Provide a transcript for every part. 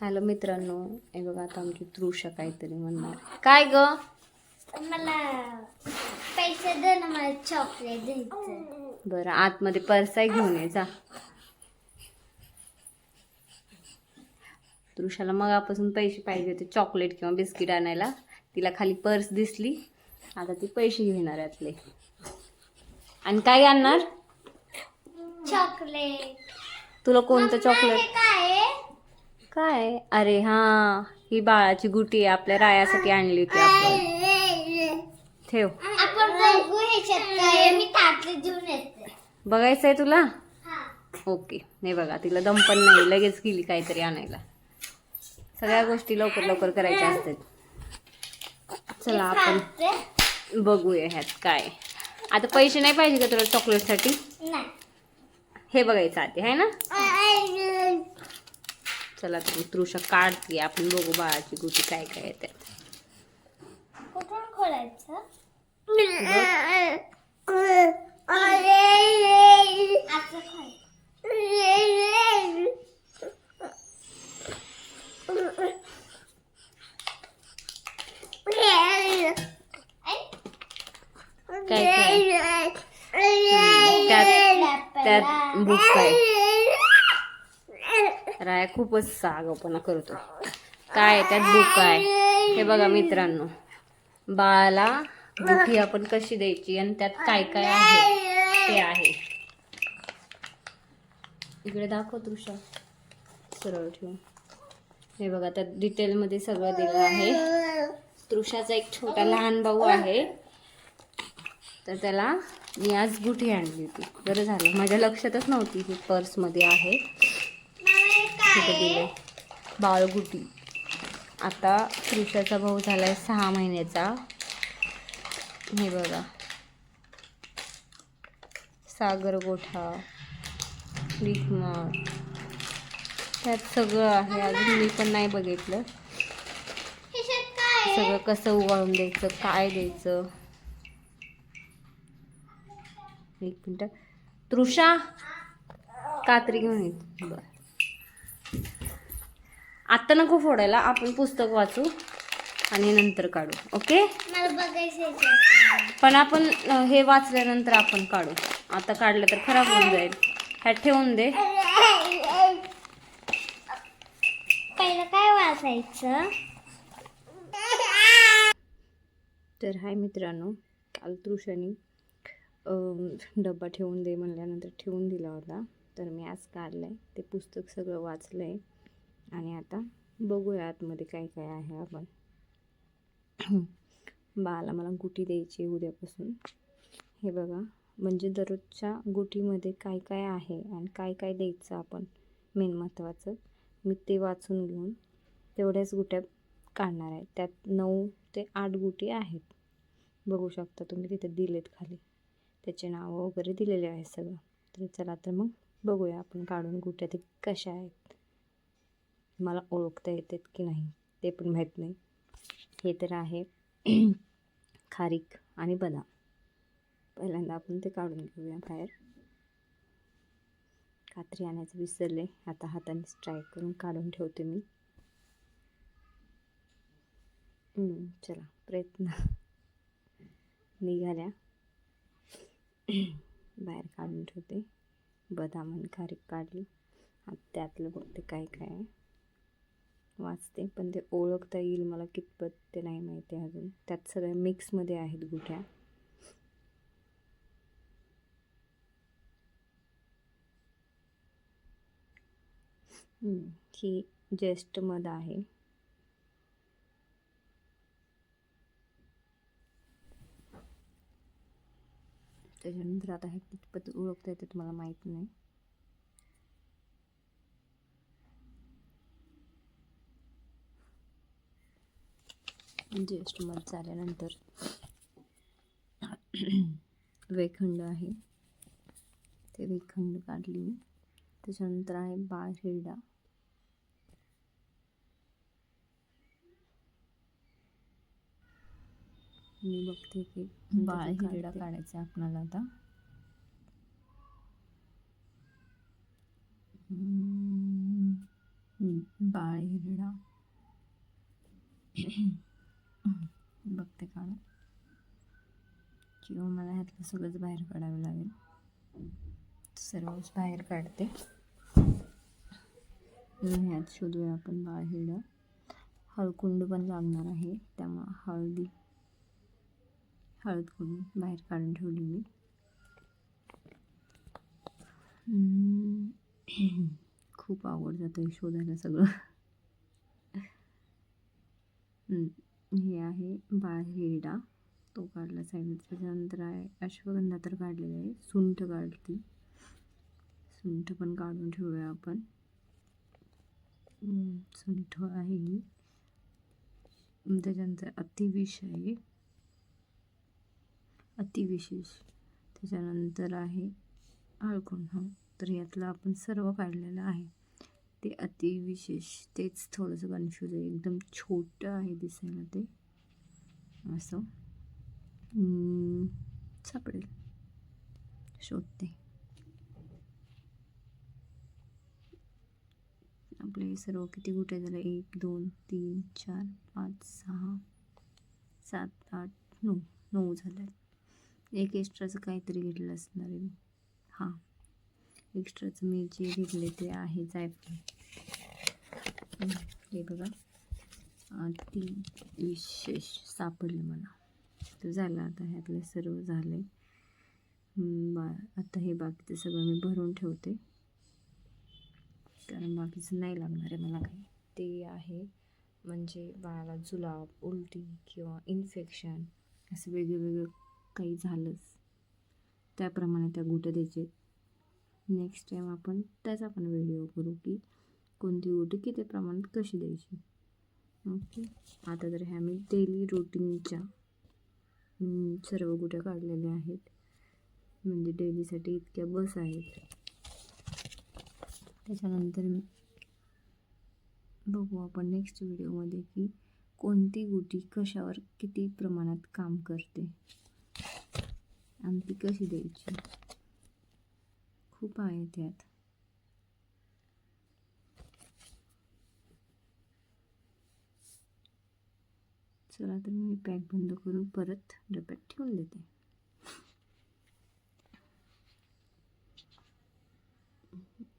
Hello मित्रांनो हे बघा आता आमची तृषा काहीतरी म्हणणार. काय ग? मला पैसे दे ना मला चॉकलेट द्यायचं बरं आतमध्ये पर्साही घेऊन ये जा. तृषाला मगापासून पैसे पाहिजे होते चॉकलेट किंवा बिस्किट आणायला. तिला खाली पर्स दिसली. आता ती पैसे घेणार यातले. आणि काय आणणार? चॉकलेट तुला कोणतं चॉकलेट काय आहे? काय? अरे हा ही बाळाची गुटी आहे आपल्या रायासाठी आणली होती आपण. ठेव. आपण बघू ह्याच्यात काय आहे. मी ताटली घेऊन येते. बघायचं आहे तुला? हा. ओके. नाही बघा तिला दम पण नाही. लगेच गेली काहीतरी आणायला. सगळ्या गोष्टी लवकर लवकर करायच्या असतात. चला आपण खाते? बघूया ह्यात काय. आता पैसे नाही पाहिजे का तुला चॉकलेटसाठी नाही. हे बघायचं आधी आहे ना? चला तुम्ही तृषा काढते? आपण बघू बाळाची गुटी काय काय येते? कुठून खोलायचं. काय काय? त्यात त्यात बुक काय राया खूपच सागपणा करतो. काय त्यात बुक आहे? हे बघा मित्रांनो बाळाला बुकी आपण कशी द्यायची आणि त्यात काय काय आहे? ते आहे. इकडे दाखव तृषा. सरळ ठेवून. हे बघा त्यात डिटेलमध्ये सगळं दिलं आहे. तृषाचा एक छोटा लहान भाऊ आहे. तर त्याला मी आज गुठी आणली होती. बरं झालं. माझ्या लक्षातच नव्हती ही पर्समध्ये आहे. तिथं दिलं? बाळगुटी. आता कृषाचा भाऊ झाला आहे सहा महिन्याचा. हे बघा. सागर गोठा लिखमार त्यात सगळं आहे. अजून मी पण नाही बघितलं. सगळं कसं उगाळून द्यायचं काय द्यायचं? एक मिनटं. तृषा कात्री घेऊन येत बरं. आत्ता नको फोडायला आपण पुस्तक वाचू आणि नंतर काढू ओके. पण आपण हे वाचल्यानंतर आपण काढू. आता काढलं तर खराब होऊन जाईल. ह्यात ठेवून दे. पहिलं काय वाचायचं? तर हाय मित्रांनो काल तृषाने डब्बा ठेवून दे म्हणल्यानंतर ठेवून दिला होता. तर मी आज काढलं आहे ते पुस्तक सगळं वाचलं आहे आणि आता बघूया आतमध्ये काय काय आहे आपण. बाळाला मला गुटी द्यायची आहे उद्यापासून. हे बघा. म्हणजे दररोजच्या गुटीमध्ये काय काय आहे आणि काय काय द्यायचं आपण? मेन महत्त्वाचं. मी ते वाचून घेऊन तेवढ्याच गुट्या काढणार आहे. त्यात नऊ ते आठ गुटी आहेत. बघू शकता तुम्ही तिथे दिलेत खाली. त्याचे नावं वगैरे दिलेले आहे सगळं. तर चला तर मग बघूया आपण काढून गुट्या ते कशा आहेत. मला ओळखता येतात की नाही ते पण माहीत नाही. हे तर आहे खारीक आणि बदाम. पहिल्यांदा आपण ते काढून घेऊया बाहेर. कात्री आणायचं विसरले आता हाताने ट्राय करून काढून ठेवते मी. चला प्रयत्न. निघाल्या. बाहेर काढून ठेवते. बदाम आणि खारीक काढली. आता त्यातलं बघते काय काय आहे? वाचते. पण ते ओळखता येईल मला कितपत ते नाही माहिती अजून. त्यात सगळ्या मिक्समध्ये आहेत गुठ्या. ही ज्येष्ठ मध आहे. त्याच्यानंतर आता हे कितपत ओळखता येते तुम्हाला माहीत नाही. म्हणजे ज्येष्ठ मत झाल्यानंतर वेखंड आहे. ते वेखंड काढली. मी त्याच्यानंतर आहे बाळ मी बघते की बाळ त्याचं हिरडा. काढायचा आपणाला आता. बाळ हिरडा. बघते काढून. किंवा मला ह्यातलं सगळंच बाहेर काढावं लागेल. सर्वच बाहेर काढते. ह्यात शोधूया आपण बाळ हिरडा. हळकुंड पण लागणार आहे. त्यामुळं हळदी हळद करून बाहेर काढून ठेवली मी. खूप आवड जातं आहे शोधायला सगळं. हे आहे बाहेरडा. तो काढला साईड त्याच्यानंतर आहे. अश्वगंधा तर काढलेला आहे. सुंठ काढली सुंठ पण काढून ठेवूया आपण. सुंठ आहे ही. त्याच्यानंतर अतिविष आहे. अतिविशेष. त्याच्यानंतर आहे हळकुंड तर यातलं आपण सर्व काढलेलं आहे. ते अतिविशेष तेच थोडंसं कन्फ्यूज आहे. एकदम छोटं आहे दिसायला ते. असं. सापडेल. शोधते. आपले सर्व किती गुटे झाले? एक दोन तीन चार पाच सहा सात आठ नऊ. नऊ झाले एक एक्स्ट्राचं काहीतरी घेतलं असणार आहे. हां. एक्स्ट्राचं मी जे घेतले ते आहे जायफळ. हे बघा. ती विशेष सापडलं मला. तर झालं आता ह्यातलं सर्व झाले आहे बा आता हे बाकीचं सगळं मी भरून ठेवते. कारण बाकीचं नाही लागणार आहे मला काही. ते आहे म्हणजे बाळाला जुलाब उलटी किंवा इन्फेक्शन असं वेगळं वेगळं काही झालंच. त्याप्रमाणे त्या गुट्या द्यायचे. नेक्स्ट टाईम आपण त्याचा पण व्हिडिओ करू की कोणती गुटी किती प्रमाणात कशी द्यायची. ओके आता तर ह्या मी डेली रुटीनच्या सर्व गुट्या काढलेल्या आहेत. म्हणजे डेलीसाठी इतक्या बस आहेत. त्याच्यानंतर मी बघू आपण नेक्स्ट व्हिडिओमध्ये की कोणती गुटी कशावर किती प्रमाणात काम करते. आणि ती कशी द्यायची? खूप आहे त्यात. चला तर मी पॅक बंद करून परत डब्यात ठेवून देते.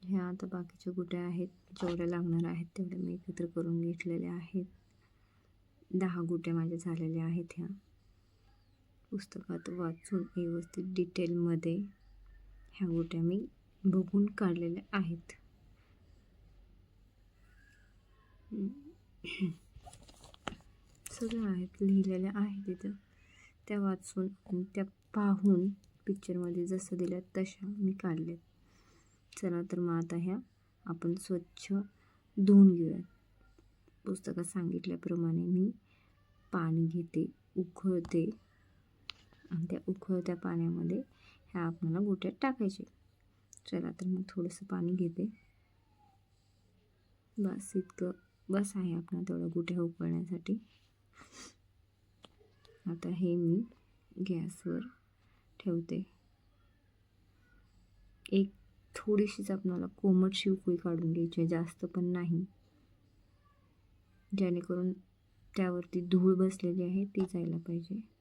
ह्या आता बाकीच्या गुट्या आहेत? जेवढ्या लागणार आहेत तेवढ्या मी एकत्र करून घेतलेल्या आहेत. दहा गुट्या माझ्या झालेल्या आहेत ह्या. पुस्तकात वाचून व्यवस्थित डिटेलमध्ये ह्या गोट्या मी बघून काढलेल्या आहेत. सगळं आहेत लिहिलेल्या आहेत तिथं त्या वाचून आणि त्या पाहून पिक्चरमध्ये जसं दिल्या तशा मी काढल्यात. चला तर मग आता ह्या आपण स्वच्छ धुवून घेऊयात. पुस्तकात सांगितल्याप्रमाणे मी पाणी घेते उकळते. आणि त्या उकळत्या पाण्यामध्ये ह्या आपल्याला गोट्यात टाकायचे. चला तर मग थोडंसं पाणी घेते. बस इतकं बस आहे आपण तेवढ्या गोट्या उकळण्यासाठी. आता हे मी गॅसवर ठेवते. एक थोडीशीच आपल्याला कोमट उकळी काढून घ्यायची आहे जास्त पण नाही. जेणेकरून त्यावरती धूळ बसलेली आहे ती जायला पाहिजे.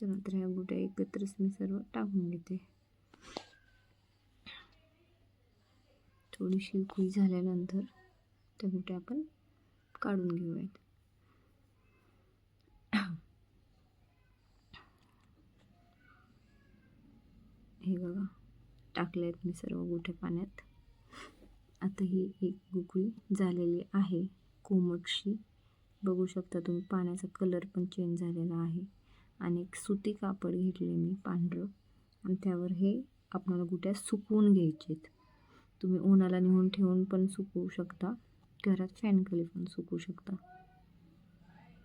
चला तर ह्या गुट्या एकत्रच मी सर्व टाकून घेते. थोडीशी कुई झाल्यानंतर त्या गुट्या आपण काढून घेऊयात. हे बघा टाकले आहेत मी सर्व गोठ्या पाण्यात. आता ही एक गुगळी झालेली आहे. कोमटशी बघू शकता तुम्ही पाण्याचा कलर पण चेंज झालेला आहे. आणि एक सुती कापड घेतले मी पांढरं. आणि त्यावर हे आपल्याला गुट्या सुकवून घ्यायचेत. तुम्ही उन्हाला नेऊन ठेवून पण सुकवू शकता. घरात फॅनखाली पण सुकवू शकता.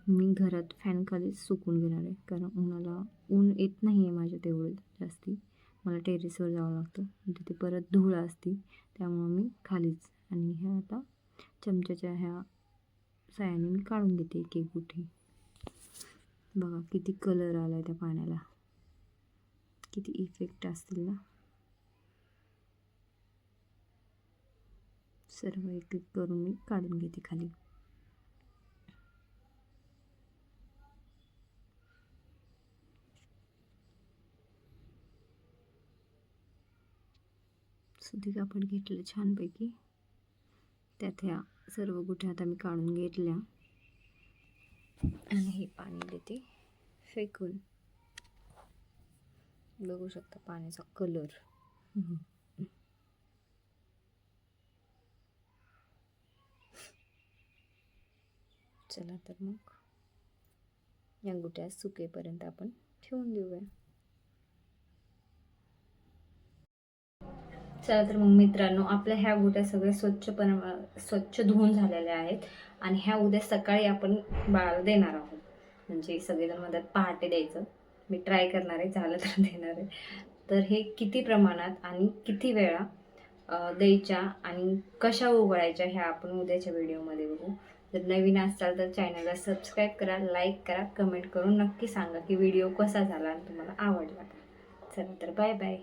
मी घरात फॅनखालीच सुकून घेणार आहे. कारण उन्हाला ऊन येत नाही आहे माझ्या तेवढं जास्ती. मला टेरेसवर जावं लागतं. तिथे परत धूळ असते. त्यामुळं मी खालीच. आणि ह्या आता चमच्याच्या ह्या सायाने मी काढून घेते एक एक गुठी. बघा किती कलर आला आहे त्या पाण्याला. किती इफेक्ट असतील ना. सर्व एक एक करून मी काढून घेते खाली. सुधी कापड घेतलं छानपैकी. त्यात ह्या सर्व गुठ्या आता मी काढून घेतल्या. आणि हे पाणी देते. फेकून. बघू शकता पाण्याचा कलर चला तर मग या गुट्या सुकेपर्यंत आपण ठेवून देऊया. चला तर मग मित्रांनो आपल्या ह्या गोट्या सगळ्या स्वच्छपणे स्वच्छ धुवून झालेल्या आहेत आणि ह्या उद्या सकाळी आपण बाळाला देणार आहोत. म्हणजे सगळेजण म्हणतात पहाटे द्यायचं. मी ट्राय करणार आहे झालं तर देणार आहे. तर हे किती प्रमाणात आणि किती वेळा द्यायच्या आणि कशा उघडायच्या ह्या आपण उद्याच्या व्हिडिओमध्ये बघू. जर नवीन असाल तर चॅनलला सबस्क्राईब करा लाईक करा कमेंट करून नक्की सांगा की व्हिडिओ कसा झाला आणि तुम्हाला आवडला का चला तर बाय बाय